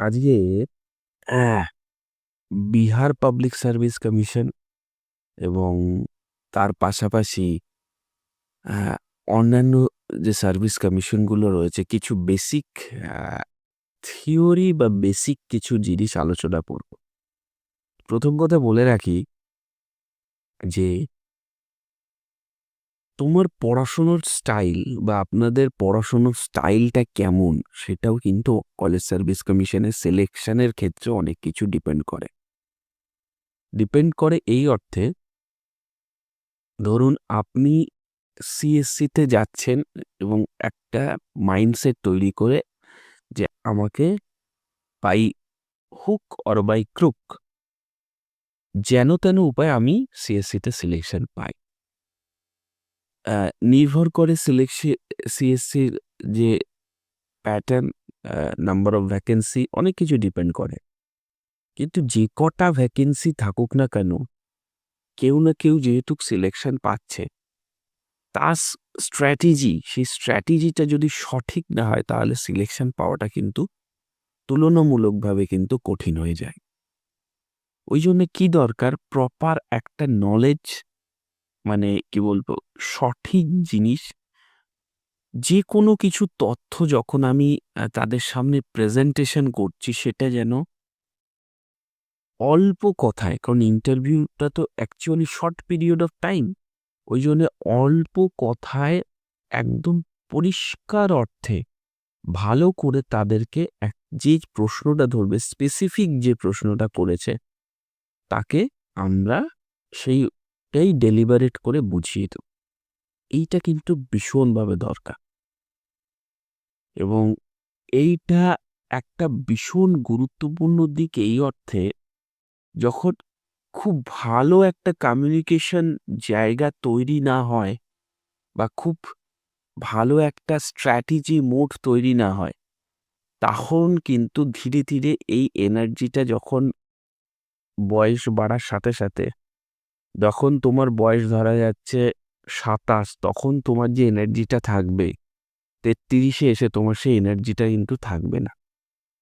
আজকে Bihar public service commission এবং তার পাশাপাশি অন্যান্য যে সার্ভিস কমিশনগুলো রয়েছে, কিছু বেসিক থিওরি বা বেসিক কিছু জিনিস আলোচনা করব। প্রথম কথা বলে রাখি যে তোমার পড়াশোনার স্টাইল বা আপনাদের পড়াশোনার স্টাইলটা কেমন সেটাও কিন্তু কলেজ সার্ভিস কমিশনের সিলেকশনের ক্ষেত্রে অনেক কিছু ডিপেন্ড করে। ডিপেন্ড করে এই অর্থে, ধরুন আপনি সিএসসিতে যাচ্ছেন এবং একটা মাইন্ডসেট তৈরি করে যে আমাকে by hook or by crook, যেন তেন উপায় আমি সিএসসিতে সিলেকশন পাই। নির্ভর করে সিলেকশি সিএসসির যে প্যাটার্ন নাম্বার অফ ভ্যাকেন্সি অনেক কিছু ডিপেন্ড করে। কিন্তু যে কটা ভ্যাকেন্সি থাকুক না কেন, কেউ না কেউ যেহেতু সিলেকশন পাচ্ছে, তার স্ট্র্যাটেজি সেই স্ট্র্যাটেজিটা যদি সঠিক না হয় তাহলে সিলেকশন পাওয়াটা কিন্তু তুলনামূলকভাবে কিন্তু কঠিন হয়ে যায়। ওই জন্যে কি দরকার প্রপার একটা নলেজ মানে কি বলব সঠিক জিনিস যে কোনো কিছু তথ্য যখন আমি তাদের সামনে প্রেজেন্টেশন করছি সেটা যেন অল্প কথায় কারণ ইন্টারভিউটা তো actually short period of time. ওই জন্যে অল্প কথায় একদম পরিষ্কার অর্থে ভালো করে তাদেরকে এক যে প্রশ্নটা ধরবে স্পেসিফিক যে প্রশ্নটা করেছে, তাকে আমরা সেইটাই ডেলিভারেট করে বুঝিয়ে দেব। এইটা কিন্তু ভীষণভাবে দরকার। এবং এইটা একটা ভীষণ গুরুত্বপূর্ণ দিক এই অর্থে যখন খুব ভালো একটা কমিউনিকেশন জায়গা তৈরি না হয় বা খুব ভালো একটা স্ট্র্যাটেজি মোড তৈরি না হয়, তখন কিন্তু ধীরে, ধীরে এই এনার্জিটা যখন বয়স বাড়ার সাথে, সাথে যখন তোমার বয়স ধরা যাচ্ছে ২৭ তখন তোমার যে এনার্জিটা থাকবে তেত্রিশে এসে তোমার সেই এনার্জিটা কিন্তু থাকবে না।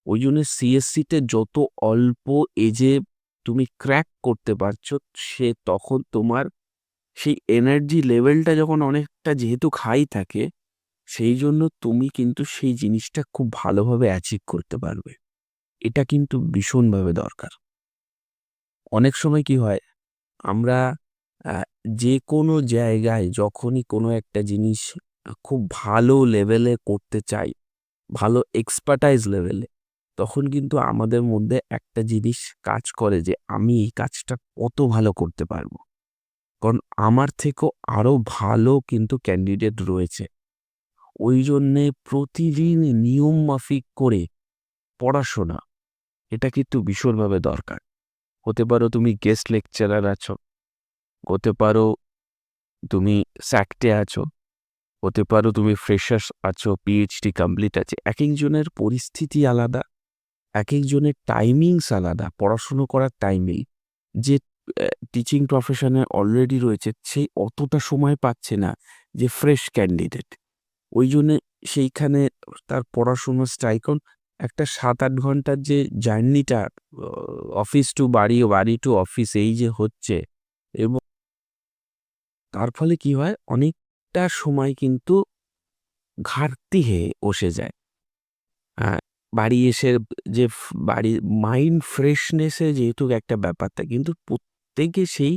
ওই জন্য সিএসসিতে যত অল্প এজে তুমি ক্র্যাক করতে পারছ সে তখন তোমার সেই এনার্জি লেভেলটা যখন অনেকটা যেহেতু হাই থাকে, সেই জন্য তুমি কিন্তু সেই জিনিসটা খুব ভালোভাবে অ্যাচিভ করতে পারবে। এটা কিন্তু ভীষণভাবে দরকার। অনেক সময় কি হয় আমরা যে কোনো জায়গায় যখনই কোনো একটা জিনিস খুব ভালো লেভেলে করতে চাই, ভালো এক্সপার্টাইজ লেভেলে, তখন কিন্তু আমাদের মধ্যে একটা জিনিস কাজ করে যে আমি এই কাজটা কত ভালো করতে পারব। কারণ আমার থেকেও আরও ভালো কিন্তু ক্যান্ডিডেট রয়েছে। ওই জন্যে প্রতিদিন নিয়ম মাফিক করে পড়াশোনা, এটা কিন্তু ভীষণভাবে দরকার। হতে পারো তুমি গেস্ট লেকচারার আছো, হতে পারো তুমি স্যাক্টে আছো, হতে পারো তুমি ফ্রেশার্স আছো, পিএইচডি কমপ্লিট আছে। এক একজনের পরিস্থিতি আলাদা, এক একজনের টাইমিংস আলাদা, পড়াশুনো করার টাইমিং। যে টিচিং প্রফেশনে অলরেডি রয়েছে সে অতটা সময় পাচ্ছে না যে ফ্রেশ ক্যান্ডিডেট। ওই জন্যে সেইখানে তার পড়াশুনোর স্টাইল একটা ৭-৮ ঘণ্টার যে জার্নিটা অফিস টু বাড়ি, বাড়ি টু অফিস এই যে হচ্ছে এবং তার ফলে কি হয় অনেকটা সময় কিন্তু ঘাটতি হয়ে বসে যায়। আ বাড়ি এসে যে বাড়ির মাইন্ড ফ্রেশনেসে যেহেতু একটা ব্যাপার থাকে কিন্তু প্রত্যেকে সেই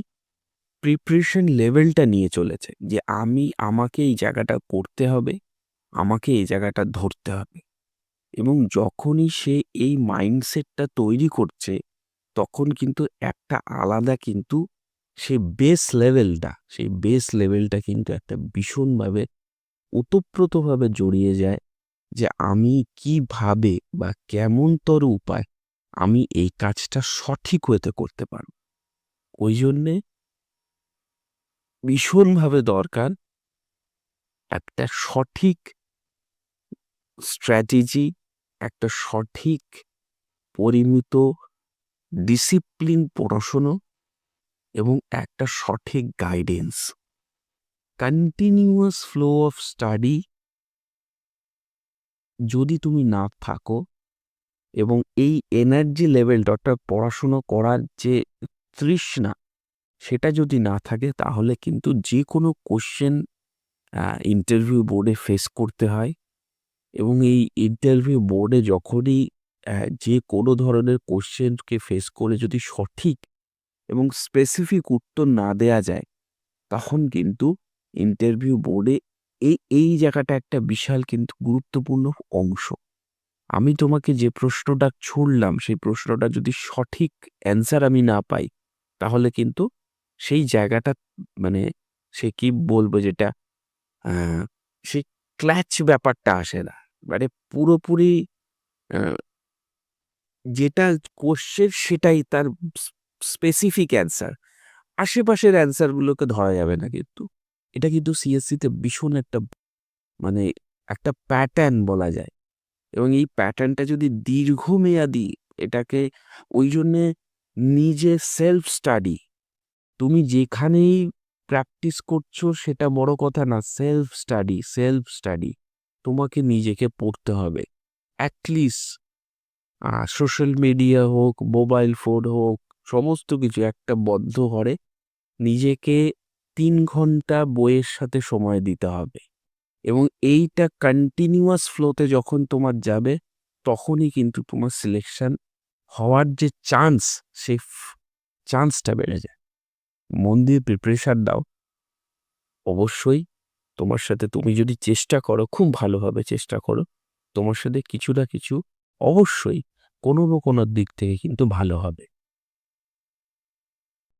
প্রিপারেশন লেভেলটা নিয়ে চলেছে যে আমি আমাকে এই জায়গাটা করতে হবে, আমাকে এই জায়গাটা ধরতে হবে। এবং যখনই সে এই মাইন্ডসেটটা তৈরি করছে, তখন কিন্তু একটা আলাদা কিন্তু সেই বেস লেভেলটা, সেই বেস লেভেলটা কিন্তু একটা ভীষণভাবে ওতপ্রোতভাবে জড়িয়ে যায় যে আমি কীভাবে বা কেমনতর উপায় আমি এই কাজটা সঠিক ওয়েতে করতে পারব। ওই জন্যে ভীষণভাবে দরকার একটা সঠিক স্ট্র্যাটেজি, একটা সঠিক, পরিমিত ডিসিপ্লিন পড়াশুনো এবং একটা সঠিক guidance. Continuous flow of study যদি তুমি না থাকো এবং এই এনার্জি লেভেলটা অর্থাৎ পড়াশুনো করার যে তৃষ্ণা সেটা যদি না থাকে তাহলে কিন্তু যে কোনো কোশ্চেন ইন্টারভিউ বোর্ডে ফেস করতে হয় এবং এই ইন্টারভিউ বোর্ডে যখনই যে কোনো ধরনের কোশ্চেনকে ফেস করে যদি সঠিক এবং স্পেসিফিক উত্তর না দেয়া যায়, তখন কিন্তু ইন্টারভিউ বোর্ডে এই এই জায়গাটা একটা বিশাল কিন্তু গুরুত্বপূর্ণ অংশ। আমি তোমাকে যে প্রশ্নটা ছুড়লাম, সেই প্রশ্নটা যদি সঠিক অ্যান্সার আমি না পাই, তাহলে কিন্তু সেই জায়গাটা মানে সে কি বলব যেটা সেই ক্ল্যাচ ব্যাপারটা আসে না। মানে পুরোপুরি যেটা কোশ্চেন সেটাই তার স্পেসিফিক অ্যান্সার আশেপাশের অ্যান্সারগুলোকে ধরা যাবে না কিন্তু। এটা কিন্তু সিএসসিতে ভীষণ একটা মানে একটা প্যাটার্ন বলা যায়। এবং এই প্যাটার্নটা যদি দীর্ঘমেয়াদী এটাকে, ওই জন্যে নিজে সেলফ স্টাডি তুমি যেখানেই প্র্যাকটিস করছ সেটা বড় কথা না সেলফ স্টাডি সেলফ স্টাডি তোমাকে নিজেকে পড়তে হবে অ্যাটলিস্ট সোশ্যাল মিডিয়া হোক মোবাইল ফোন হোক, সমস্ত কিছু, একটা বদ্ধ ঘরে নিজেকে তিন ঘণ্টা বইয়ের সাথে সময় দিতে হবে এবং এইটা কন্টিনিউয়াস ফ্লোতে যখন তোমার যাবে, তখনই কিন্তু তোমার সিলেকশন হওয়ার যে চান্স সেই চান্সটা বেড়ে যায়। মন দিয়ে প্রিপারেশান দাও। অবশ্যই তোমার সাথে তুমি যদি চেষ্টা করো, খুব ভালোভাবে চেষ্টা করো, তোমার সাথে কিছু না কিছু অবশ্যই কোনো না কোনো দিক থেকে কিন্তু ভালো হবে।